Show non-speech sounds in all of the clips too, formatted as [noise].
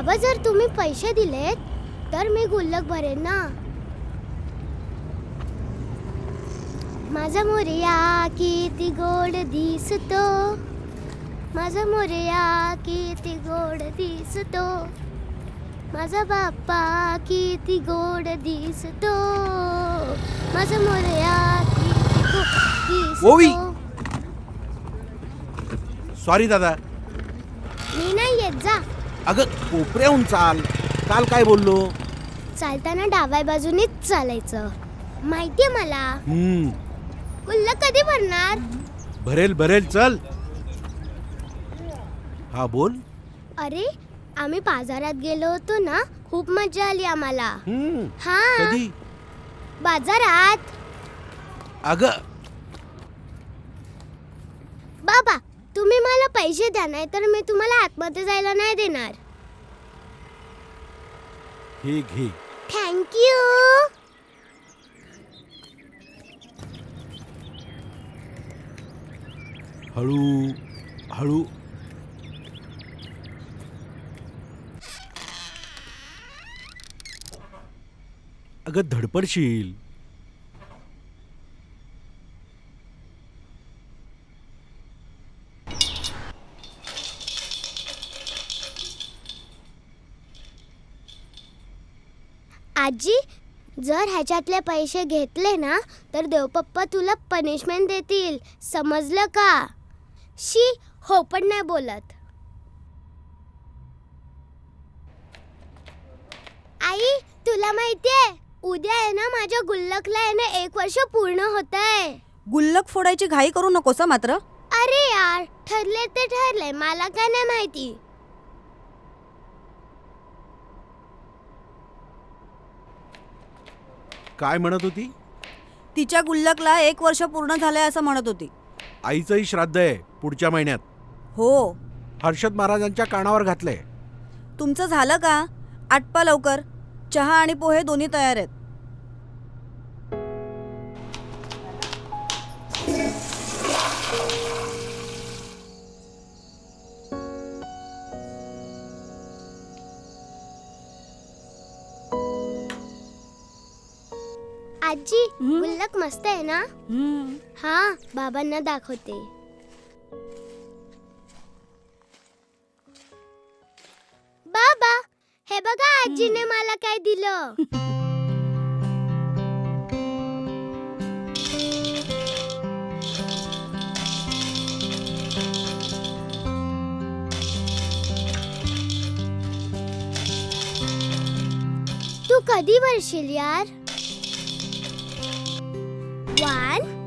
बाबा जर तुम्ही पैसे दिलेत तर मी गुल्लक भरेन ना. माझा मोरया किती गोड दिसतो. माझा मोरया किती गोड दिसतो. माझा बाप्पा किती गोड दिसतो. माझा मोरया किती गोड. दिसतो. सॉरी दादा. अगं कोपऱ्याहून चाल. काल काय बोललो? चालताना डाव्या बाजूनीच चालायचं. माहितीये मला? हम्म. गुल्लक कधी भरणार? भरेल भरेल चल. हा बोल. अरे आम्ही बाजारात गेलो होतो ना खूप मजा आली आम्हाला. हम्म. हा. कधी? बाजारात. अगं. बाबा तुम्ही मला पैसे द्या नाही तर मी तुम्हाला आतमध्ये जायला नाही देणार. हे घे. थँक्यू हळू हळू. अगं धडपडशील. आजी जर ह्याच्यातले पैसे घेतले ना तर देवपप्पा तुला पनिशमेंट देतील. समजलं का? शी हो पण नाही बोलत. आई तुला माहितीये उद्या आहे ना माझ्या गुल्लकला आहे ना एक वर्ष पूर्ण होत आहे गुल्लक फोडायची घाई करू नकोस हं मात्र. अरे यार ठरले ते ठरले मला काय नाही माहिती. काय म्हणत होती? तिच्या गुल्लकला एक वर्ष पूर्ण झालंय असं म्हणत होती. आईचंही श्राद्ध आहे पुढच्या महिन्यात. हो. हर्षद महाराजांच्या कानावर घातलंय. तुमचं झालं का? आटपा लवकर. चहा आणि पोहे दोन्ही तयार आहेत. गुल्लक मस्त आहे ना? हा बाबांना दाखवते. बाबा हे बघा आजीने मला काय दिलं? [laughs] तू कधी भरशील यार? वन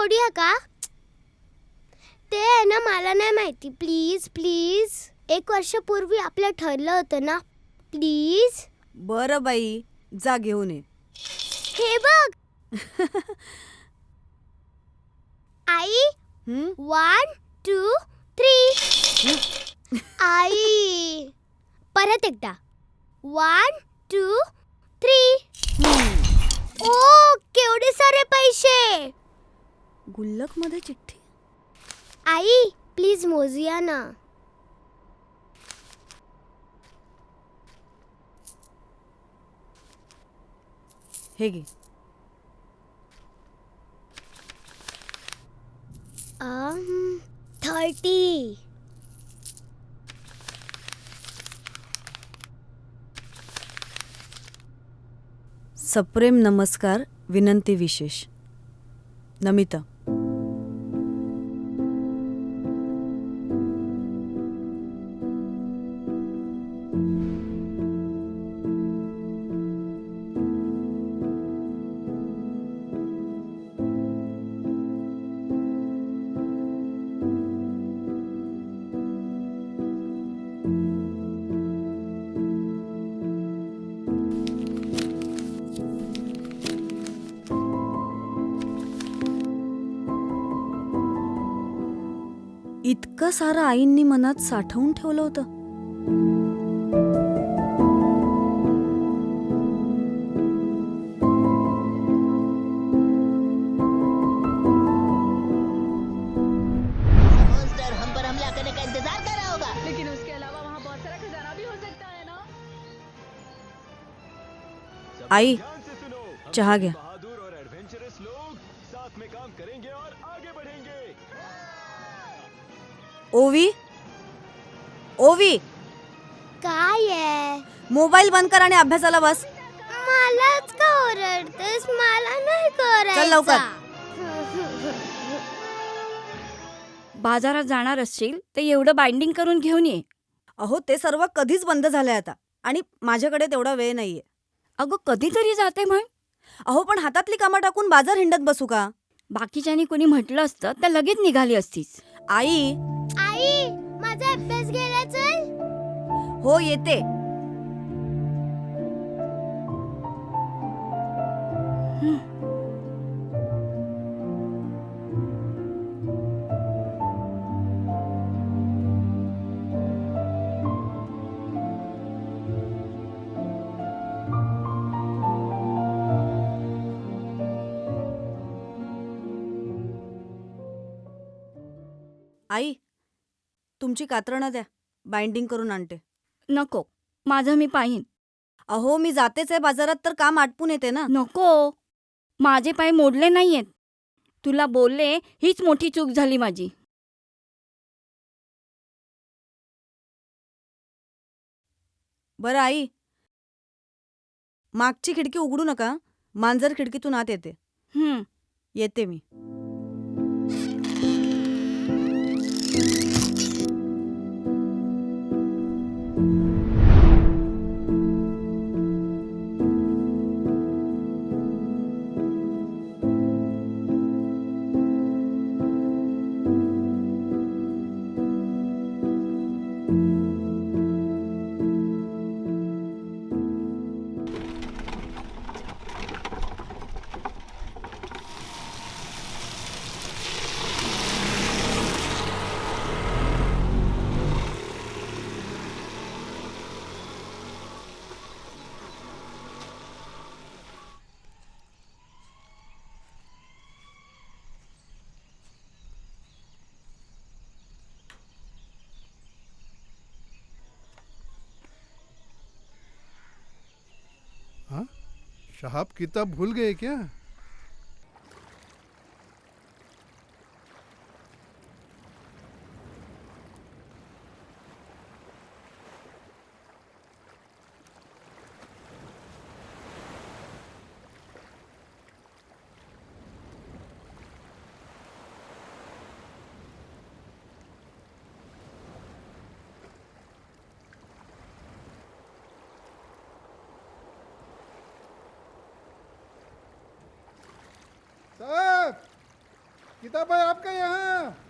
फोडूया का? ते आहे ना मला नाही माहिती. प्लीज प्लीज एक वर्षापूर्वी आपलं ठरलं होतं ना. प्लीज बरं बाई जा घेऊन ये. हे बघ. [laughs] आई हं? वन टू थ्री आई. परत एकदा. वन टू थ्री ओ केवढे सारे पैसे. गुल्लकमध्ये चिठ्ठी? आई प्लीज मोजूया ना. हे घे. थर्टी. सप्रेम नमस्कार विनंती विशेष. नमिता. इतकं सारं आईंनी मनात साठवून ठेवलं होतं. मॉन्स्टर हम पर हमला करने का इंतजार कर रहा होगा। लेकिन उसके अलावा वहाँ बहुत सारा खजाना भी हो सकता है ना? आई चहा घ्या ओवी? ओवी? काय आहे? मोबाईल बंद कर आणि अभ्यासाला बस. मलाच का ओरडतेस? मला नाही चल लवकर. करायचा [laughs] बाजारात जाणार असशील तर एवढं बाइंडिंग करून घेऊन ये. अहो ते सर्व कधीच बंद झालंय आता. आणि माझ्याकडे तेवढा वेळ नाहीये. अगं कधीतरी जाते म्हण. अहो पण हातातली कामं टाकून बाजार हिंडत बसू का? बाकीच्यानी कोणी म्हटलं असतं तर लगेच निघाली असतीस. आई? आई माझा अभ्यास घ्यायला चल. हो येते. आई तुमची कात्रणं द्या. बाइंडिंग करून आणते. नको. माझं मी पाहीन. अहो मी जातेच आहे बाजारात तर काम आटपून येते ना. नको. माझे पाय मोडले नाहीयेत. तुला बोलले हीच मोठी चूक झाली माझी. बरं आई. मागची खिडकी उघडू नका. मांजर खिडकीतून आत येते. हं, येते मी. शहाब किताब भूल गए क्या? किताब है आपका यहाँ।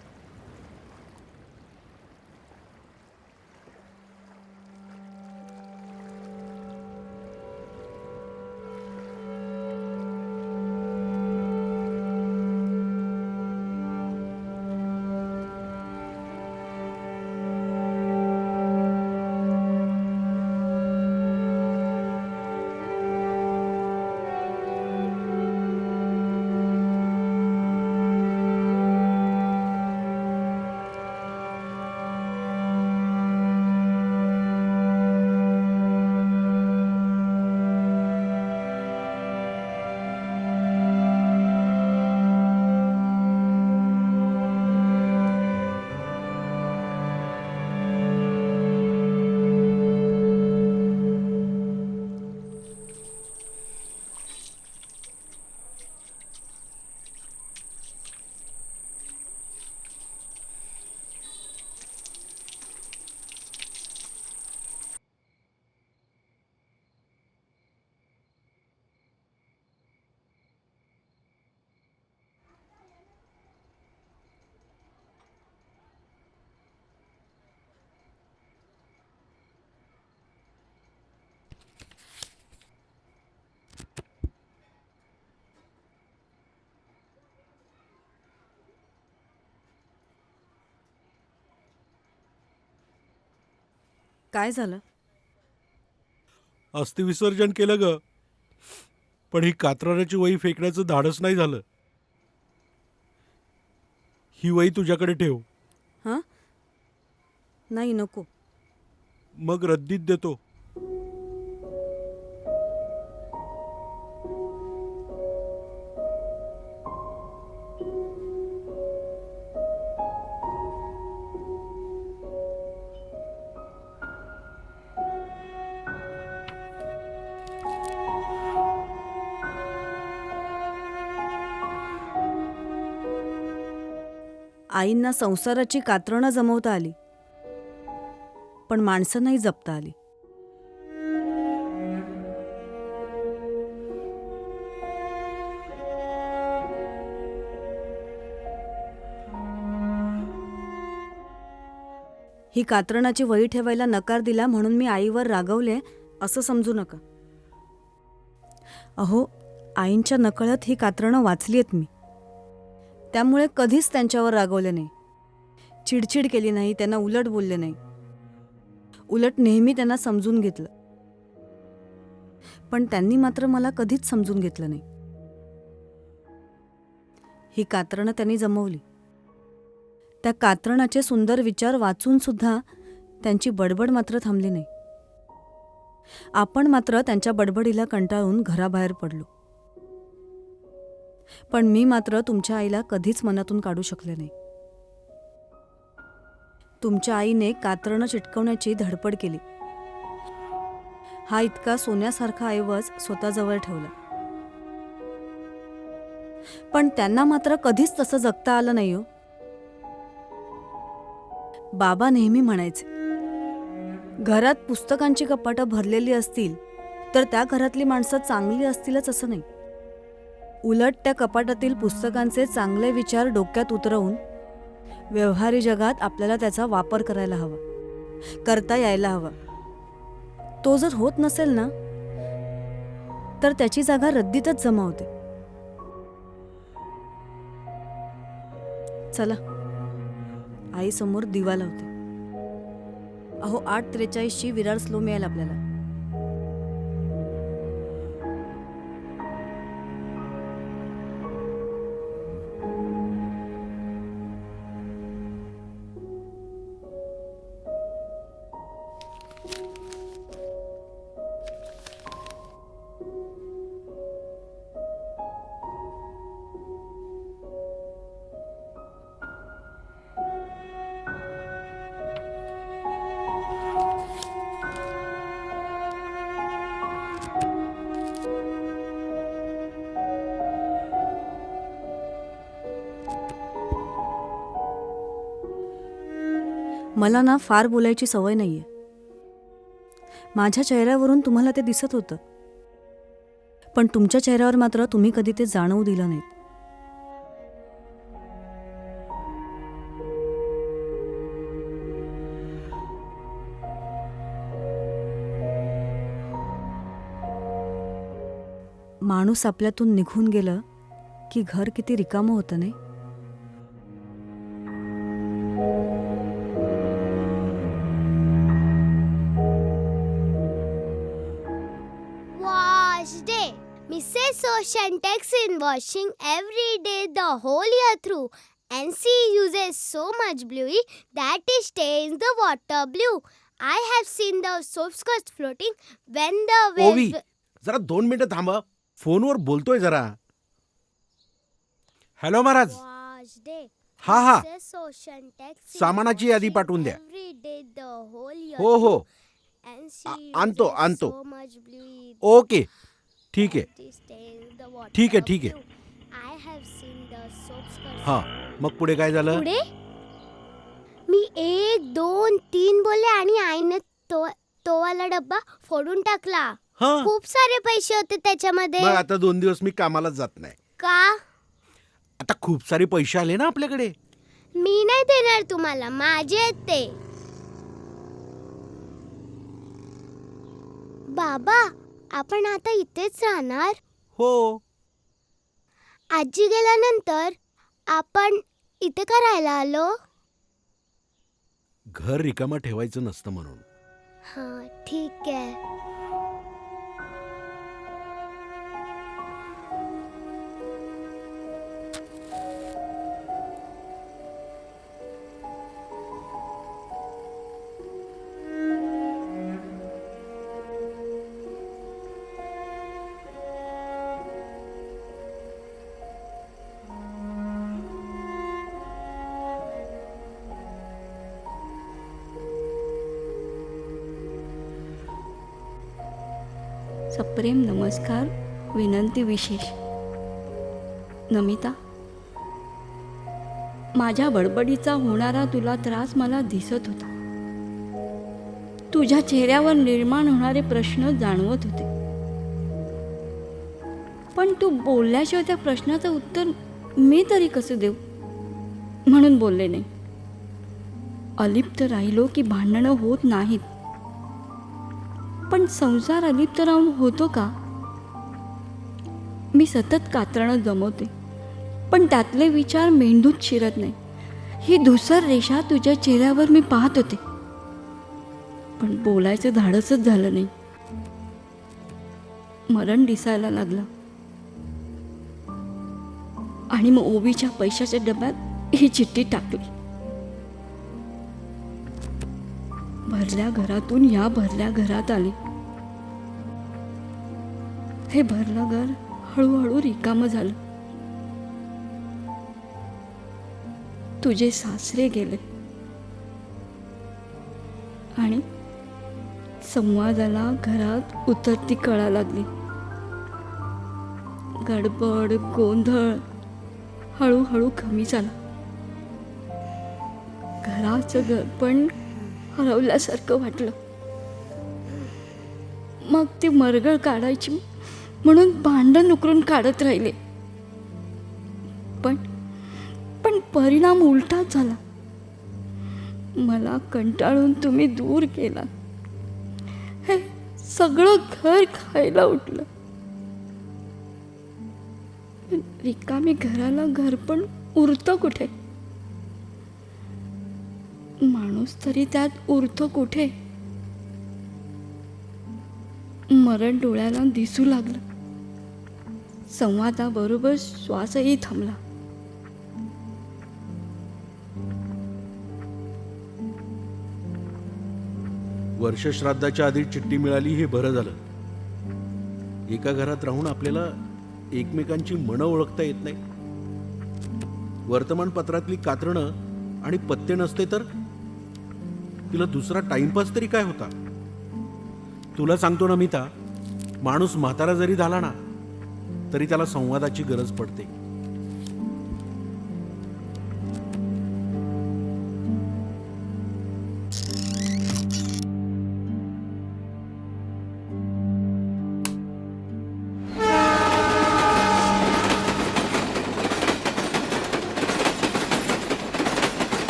काय झालं? अस्थिविसर्जन केलं ग. पण ही कात्रणाची वही फेकण्याचं धाडस नाही झालं. ही वही तुझ्याकडे ठेव. हां? नाही नको. मग रद्दीत देतो. आईंना संसाराची कात्रणं जमवता आली. पण माणसं नाही जपता आली. ही कात्रणाची वही ठेवायला नकार दिला म्हणून मी आईवर रागवले असं समजू नका. अहो आईंच्या नकळत ही कात्रणं वाचली आहेत मी. त्यामुळे कधीच त्यांच्यावर रागवले नाही. चिडचिड केली नाही त्यांना उलट बोलले नाही. उलट नेहमी त्यांना समजून घेतलं. पण त्यांनी मात्र मला कधीच समजून घेतलं नाही. ही कात्रणं त्यांनी जमवली. त्या कात्रणाचे सुंदर विचार वाचून सुद्धा त्यांची बडबड मात्र थांबली नाही. आपण मात्र त्यांच्या बडबडीला कंटाळून घराबाहेर पडलो. पण मी मात्र तुमच्या आईला कधीच मनातून काढू शकले नाही. तुमच्या आईने कातरणं चिटकवण्याची धडपड केली. हा इतका सोन्यासारखा ऐवज स्वतःजवळ ठेवला. पण त्यांना मात्र कधीच तसं जगता आलं नाही हो. बाबा नेहमी म्हणायचे घरात पुस्तकांची कपाटं भरलेली असतील तर त्या घरातली माणसं चांगली असतीलच असं नाही. उलट त्या कपाटातील पुस्तकांचे चांगले विचार डोक्यात उतरवून व्यवहारी जगात आपल्याला त्याचा वापर करायला हवा करता यायला हवा. तो जर होत नसेल ना तर त्याची जागा रद्दीतच जमा होते. चला आई समोर दिवा लावते. अहो आठ त्रेचाळीसची विरार स्लो मिळेल आपल्याला. मला ना फार बोलायची सवय नाही आहे माझ्या चेहऱ्यावरून तुम्हाला ते दिसत होतं. पण तुमच्या चेहऱ्यावर मात्र तुम्ही कधी ते जाणवू दिलं नाहीत. माणूस आपल्यातून निघून गेलं की घर किती रिकामं होतं नाही? Mrs. Ocean takes in washing every day the whole year through. And she uses so much bluey that it stains the water blue. I have seen the soap skirts floating when the ओवी waves. जरा दोन मिनिटं थांब फोनवर बोलतोय जरा hello Maharaj Wash day. हा हा Mrs. Ocean takes in सामानाची यादी washing पाठवून द्या. every day the whole year हो हो through. And she आ- आणतो, uses आणतो. so much bluey ओके ठीक आहे. ठीक आहे, ठीक आहे. हा मग पुढे काय झालं? पुढे? मी एक दोन तीन बोलले आणि आईने तो तो वाला डब्बा फोडून टाकला. हा. खूप सारे पैसे होते त्याच्यामध्ये. मग आता दोन दिवस मी कामाला जात नाही. का? आता खूप सारे पैसे आले ना आपल्याकडे. मी नाही देणार तुम्हाला माझे आहेत ते. बाबा आपण आता इथेच राहणार? हो. आजी गेल्यानंतर आपण इथे का राहायला आलो? घर रिकामं ठेवायचं नसतं म्हणून. हाँ ठीक है सप्रेम नमस्कार विनंती विशेष. नमिता माझ्या बडबडीचा होणारा तुला त्रास मला दिसत होता. तुझ्या चेहऱ्यावर निर्माण होणारे प्रश्न जाणवत होते. पण तू बोलल्याशिवाय त्या प्रश्नाचं उत्तर मी तरी कसं देऊ? म्हणून बोलले नाही. अलिप्त राहिलो की भांडणं होत नाहीत. पण संसार अलिप्त राहून होतो का? मी सतत कातरणं जमवते पण त्यातले विचार मेंदूत शिरत नाही. ही धुसर रेषा तुझ्या चेहऱ्यावर मी पाहत होते. पण बोलायचं धाडसच झालं नाही. मरण दिसायला लागलं. आणि मग ओबीच्या पैशाच्या डब्यात ही चिठ्ठी टाकली. भरल्या घरातून या भरल्या घरात आले. हे भरलं घर हळूहळू रिकामं झालं. तुझे सासरे गेले. आणि संवादाला घरात उतरती कळा लागली. गडबड गोंधळ हळूहळू कमी झाला. घराचं घर पण हरवल्यासारखं वाटलं. मग ती मरगळ काढायची म्हणून भांडण उकरून काढत राहिले. पण पण परिणाम उलटाच झाला. मला कंटाळून तुम्ही दूर केला. हे सगळं घर खायला उठलं. रिकामी घराला घर पण उरतं कुठे? माणूस तरी त्यात उरतो कुठे? मरण डोळ्याला दिसू लागलं. संवादाबरोबर श्वासही थांबला. वर्षश्राद्धाच्या आधी चिठ्ठी मिळाली हे बरं झालं. एका घरात राहून आपल्याला एकमेकांची मनं ओळखता येत नाही. वर्तमानपत्रातली कात्रणं आणि पत्ते नसते तर तिला दुसरा टाइमपास तरी काय होता? तुला सांगतो ना मिता माणूस म्हातारा जरी झाला ना तरी त्याला संवादाची गरज पडते.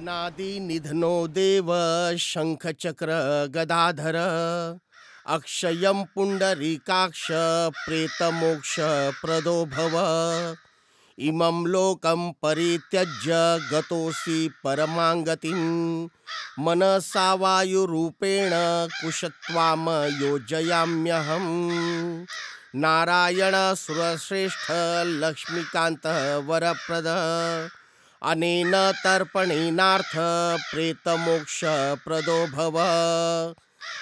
अनादि निधनो देव शंखचक्र गदाधर। अक्षयं पुण्डरीकाक्ष प्रेतमोक्ष प्रदो भव इमं लोकं परित्यज्य गतोऽसि परमाङ्गतिं मनसा वायुरूपेण कुशत्वाम योजयाम्यहम्। नारायण सुरश्रेष्ठ लक्ष्मीकान्त वरप्रद। अनेन तर्पणेनार्थ प्रेतमोक्ष प्रदो भव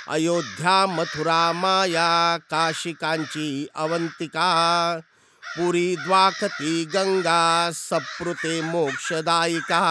अयोध्या मथुरा माया काशी कांची अवंतिका. पुरी द्वाकती गंगा सप्रुते मोक्षदायिका.